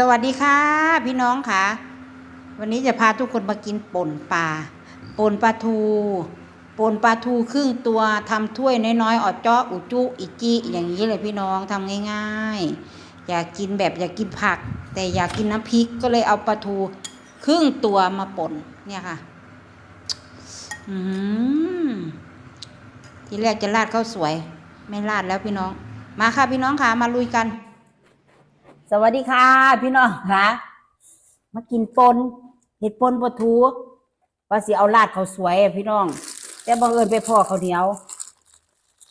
สวัสดีค่ะ พี่น้องค่ะ วันนี้จะพาทุกคนมากินป่นปลาป่นปลาทูป่นปลาทูครึ่งตัวทำถ้วยน้อยๆออดเจาะอุจุอิจิอย่างนี้เลยพี่น้องทำง่ายๆ อยากกินแบบอยากกินผัก แต่อยากกินน้ำพริกก็เลยเอาปลาทูครึ่งตัวมาป่นเนี่ยค่ะ อืมทีแรกจะราดข้าวสวย ไม่ราดแล้วพี่น้อง มาค่ะพี่น้องค่ะมาลุยกัน สวัสดีค่ะ พี่น้องค่ะมากินปนเห็ดปนปลาทูว่าสิเอาราดเขาสวยพี่น้อง แต่บังเอิญไปพ่อเขาเหนียว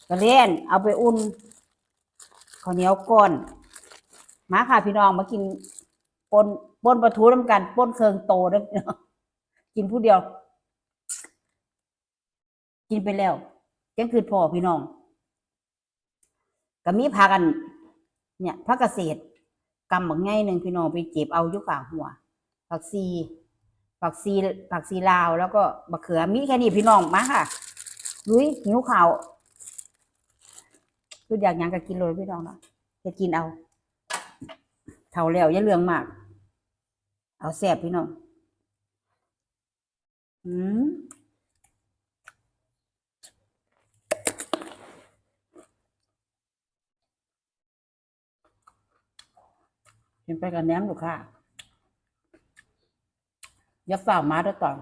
ก็เล่นเอาไปอุ่นข้าวเหนียวก่อนมาค่ะพี่น้องมากินปนปนปลาทูน้ำกันปนเคืองโตด้วยพี่น้องกินผู้เดียว กินไปแล้วยังคือพ่อพี่น้องก็มีพากัน เนี่ยพักเกษตร กำบักไงหนึ่งพี่น้องไปเก็บเอายุกลาหัวผักซีผักซีผักซีลาวแล้วก็บักเขือมีแค่นี้พี่น้องมาค่ะลุยหิวข่าวคืออยากยังก็กินเลยพี่น้องเนาะจะกินเอาเท่าแล้วอย่าเรื่องมาก เอาแซ่บพี่น้องอืม กินไปกับแหนมลูกค้าย่าฝ่ามาด้วยก่อน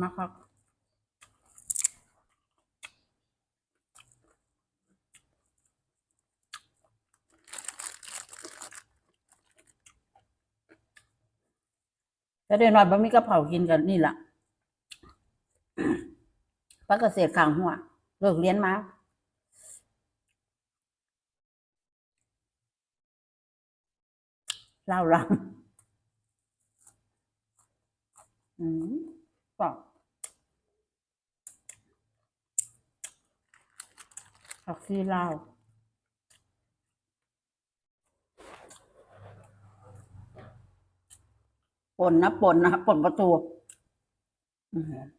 มาครับแล้วเดี๋ยวหน่อยบะมีกระเพรากินกันนี่แหละ พักเกษตรขางหัวเลิกเรียนมาเล่ารังอืมบอก็ผักชีลาวป่นนะป่นนะป่นประตูอือ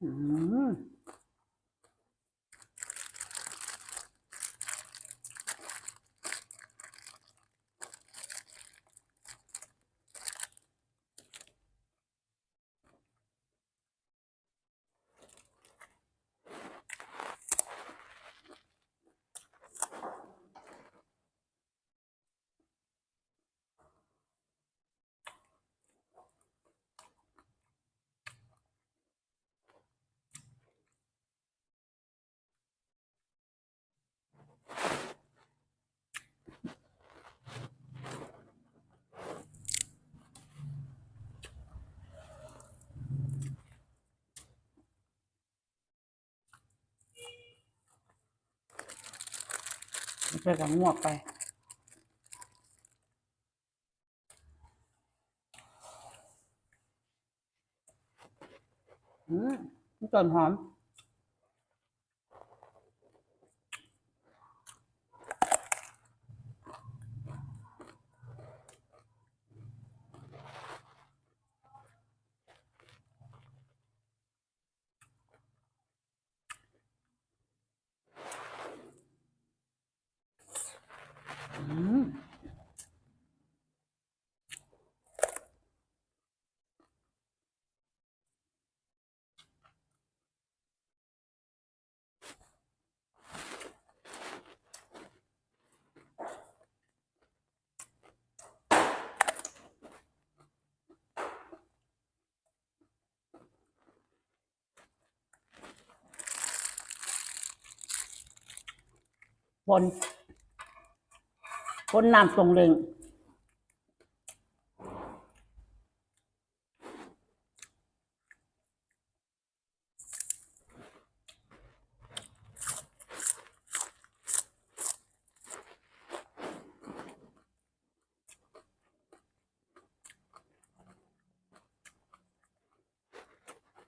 หื ออืมเจอกับงวกไป อืมต้นหอม อืม ปนปนน้ำทรงเล็ง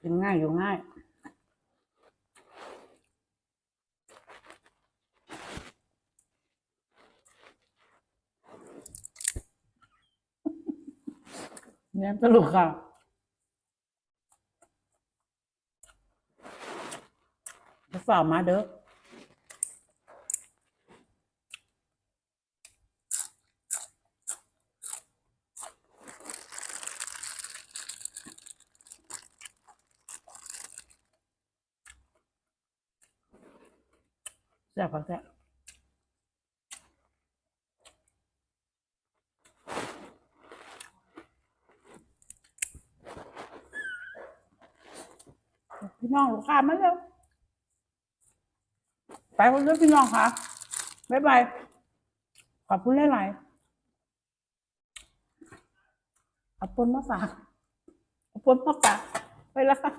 กินง่ายอยู่ง่าย เนี่ยตลกค่ะ จะฝ่ามาเด้อแซ่บผักแซ่บ น้องลูกค้ามาเร็วไปคนเดียวพี่น้องค่ะบ๊ายบาย ขอบคุณหลายๆขอาปนมาฝากขอาปนมาฝากไปแล้วค่ะ